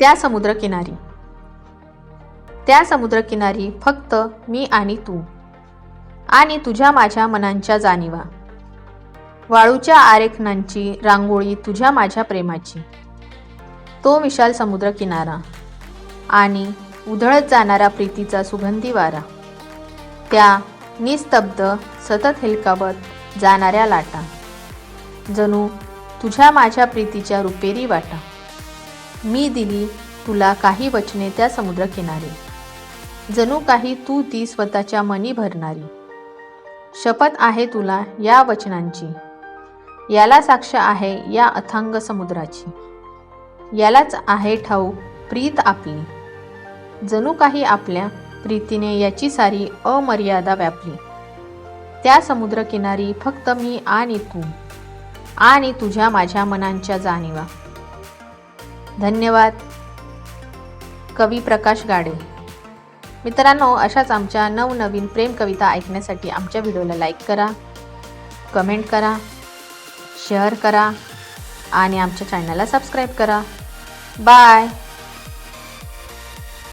त्या समुद्रकिनारी. त्या समुद्रकिनारी फक्त मी आणि तू. आणि तुझ्या माझ्या मनांच्या जाणीवा. वाळूच्या आरेखनांची रांगोळी तुझ्या माझ्या प्रेमाची. तो विशाल समुद्रकिनारा आणि उधळत जाणारा प्रीतीचा सुगंधी वारा. त्या निस्तब्ध सतत हेलकावत जाणाऱ्या लाटा. जणू तुझ्या माझ्या प्रीतीच्या रुपेरी वाटा. मी दिली तुला काही वचने त्या समुद्रकिनारी. जणू काही तू ती स्वतःच्या मनी भरणारी. शपथ आहे तुला या वचनांची. याला साक्ष आहे या अथांग समुद्राची. यालाच आहे ठाऊक प्रीत आपली. जणू काही आपल्या प्रीतीने याची सारी अमर्यादा व्यापली. त्या समुद्रकिनारी फक्त मी आणि तू. आणि तुझ्या माझ्या मनांच्या जाणीवा. धन्यवाद. कवी प्रकाश गाडे. मित्रांनो अशाच आमच्या नवनवीन प्रेम कविता ऐकण्यासाठी आमच्या व्हिडिओला लाईक करा कमेंट करा शेअर करा आणि आमच्या चॅनलला सबस्क्राईब करा. बाय!